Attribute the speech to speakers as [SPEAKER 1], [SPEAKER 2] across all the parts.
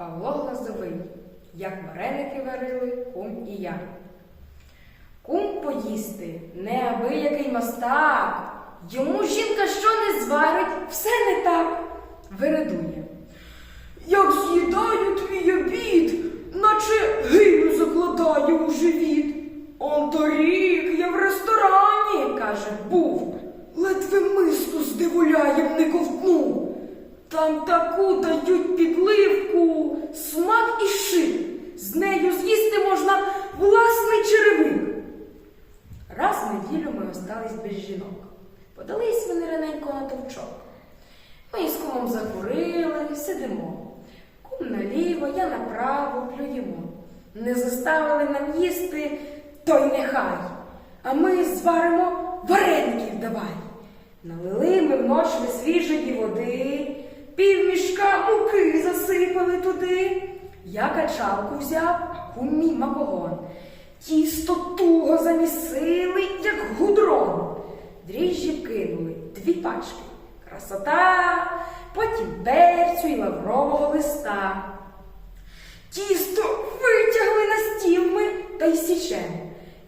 [SPEAKER 1] Павло Глазовий, як вареники варили кум і я. Кум поїсти, неабиякий мастак. Йому жінка що не зварить, все не так. Вирадує.
[SPEAKER 2] Як з'їдаю твій обід, наче гирю закладаю у живіт. Он торік я в ресторані,
[SPEAKER 1] Каже, був.
[SPEAKER 2] ледве миску з не ковтнув. Там таку дають підливку, смак і шик. З нею з'їсти можна власний черевик.
[SPEAKER 1] Раз в неділю ми остались без жінок. Подались вони раненько на товчок. Ми із кумом закурили, сидимо. Кум наліво, я направо плюємо. Не заставили нам їсти, то й нехай. А ми зваримо вареників давай. Налили ми вночі свіжої води, півмішка муки засипали туди. Я качалку взяв, а кум мій макогон. Тісто туго замісили, як гудрон. Дріжджі кинули дві пачки. Красота, потім перцю і лаврового листа. Тісто витягли на стіл ми та й січем.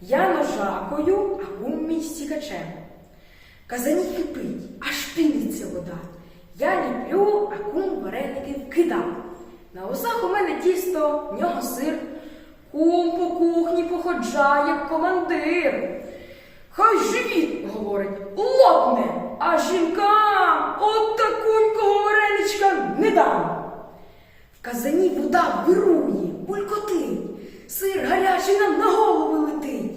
[SPEAKER 1] Я ножакою, а кум мій сікачем. Казані кипить, аж піниться вода. Я вареники вкидав. На усах у мене тісто, в нього сир. Кум по кухні походжає, як командир. Хай живіт, говорить, лопне, а жінкам от такунького вареничка не дам. В казані вода вирує, булькотить, сир гарячий нам на голову летить.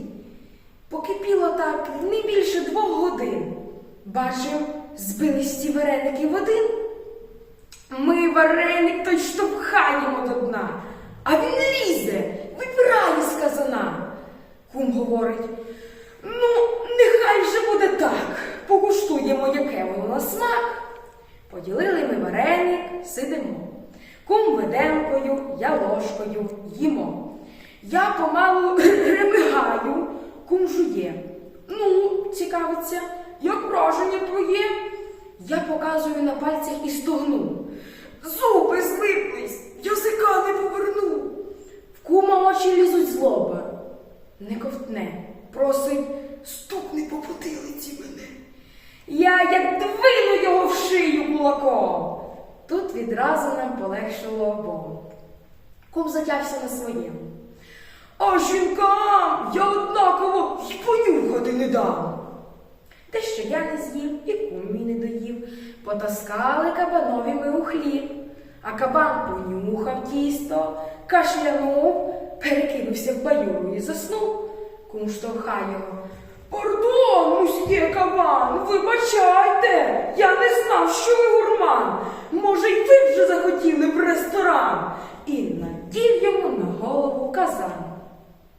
[SPEAKER 1] Покипіло так не більше двох годин. Бачив, збились ці вареники в один. Вареник той штовхаємо до дна, а він не лізе, вибирає з казана. Кум говорить: ну, нехай же буде так, покуштуємо, яке воно на смак. Поділили ми вареник, сидимо. Кум виделкою, я ложкою їмо. Я помалу ремигаю, кум жує. Ну, цікавиться, як враження твоє? Я показую на пальцях і стогну.
[SPEAKER 2] Зуби злиплись, язика не поверну.
[SPEAKER 1] В кума очі лізуть з лоба. Не ковтне, просить.
[SPEAKER 2] Стукни по потилиці мене.
[SPEAKER 1] Я як двину його в шию кулаком. Тут відразу нам полегшило обом. Кум затявся на своєму.
[SPEAKER 2] А жінкам я однаково й понюхати не дам.
[SPEAKER 1] Те, що я не з'їв, і кум мій не доїв, потаскали кабанові ми у хліб. А кабан понюхав тісто, кашлянув, перекинувся в баюру і заснув. Кум штовхає його.
[SPEAKER 2] Пардон, мусьє каван, вибачайте, я не знав, що ви гурман. Може, й ви вже захотіли в ресторан.
[SPEAKER 1] І надів йому на голову казан.